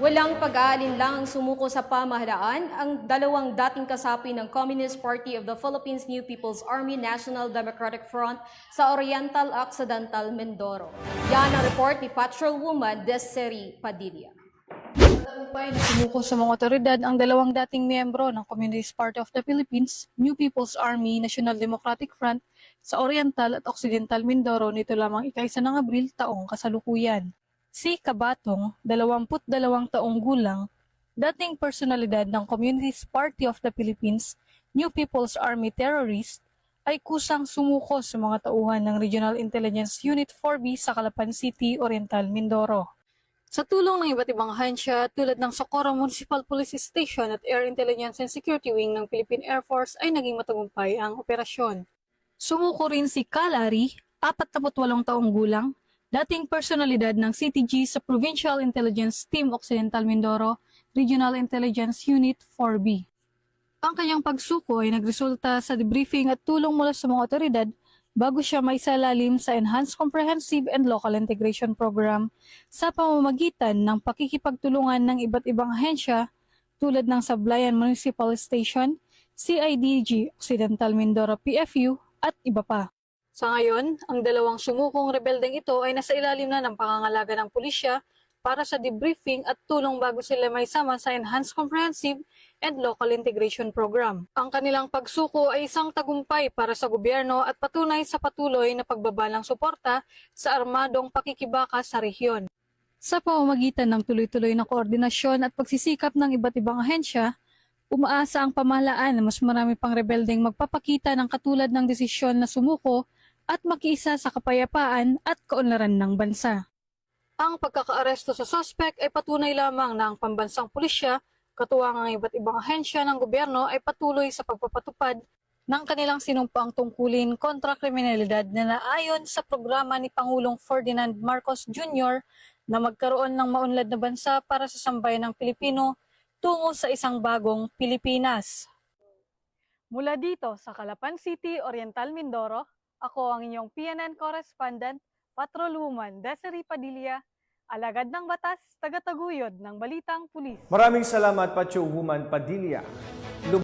Walang pag-aalinlang sumuko sa pamahalaan ang dalawang dating kasapi ng Communist Party of the Philippines New People's Army National Democratic Front sa Oriental Occidental Mindoro. Yan ang report ni Patrolwoman Desiree Padilla. Tagumpay na sumuko sa mga otoridad ang dalawang dating miyembro ng Communist Party of the Philippines, New People's Army National Democratic Front sa Oriental at Occidental Mindoro nito lamang ikaisa ng Abril taong kasalukuyan. Si Kabatong, 22 taong gulang, dating personalidad ng Communist Party of the Philippines, New People's Army terrorist, ay kusang sumuko sa mga tauhan ng Regional Intelligence Unit 4B sa Calapan City, Oriental Mindoro. Sa tulong ng iba't ibang ahensya tulad ng Socorro Municipal Police Station at Air Intelligence and Security Wing ng Philippine Air Force ay naging matagumpay ang operasyon. Sumuko rin si Kalari, 48 taong gulang, dating personalidad ng CTG sa Provincial Intelligence Team Occidental Mindoro, Regional Intelligence Unit 4B. Ang kanyang pagsuko ay nagresulta sa debriefing at tulong mula sa mga otoridad bago siya maisalalim sa Enhanced Comprehensive and Local Integration Program sa pamamagitan ng pakikipagtulungan ng iba't ibang ahensya tulad ng Sablayan Municipal Station, CIDG Occidental Mindoro PFU at iba pa. Sa ngayon, ang dalawang sumukong rebeldeng ito ay nasa ilalim na ng pangangalaga ng pulisya para sa debriefing at tulong bago sila may sama sa Enhanced Comprehensive and Local Integration Program. Ang kanilang pagsuko ay isang tagumpay para sa gobyerno at patunay sa patuloy na pagbabalang suporta sa armadong pakikibaka sa rehiyon. Sa pamamagitan ng tuloy-tuloy na koordinasyon at pagsisikap ng iba't ibang ahensya, umaasa ang pamahalaan na mas marami pang rebeldeng magpapakita ng katulad ng desisyon na sumuko at makiisa sa kapayapaan at kaunlaran ng bansa. Ang pagkakaaresto sa sospek ay patunay lamang na ang pambansang pulisya, katuwang ang iba't ibang ahensya ng gobyerno ay patuloy sa pagpapatupad ng kanilang sinumpaang tungkulin kontra kriminalidad na naayon sa programa ni Pangulong Ferdinand Marcos Jr. na magkaroon ng maunlad na bansa para sa sambayan ng Pilipino tungo sa isang bagong Pilipinas. Mula dito sa Calapan City, Oriental Mindoro, ako ang inyong PNN correspondent, Patrolwoman Desiree Padilla, alagad ng batas, tagataguyod ng Balitang Pulis. Maraming salamat, Pacho Woman Padilla.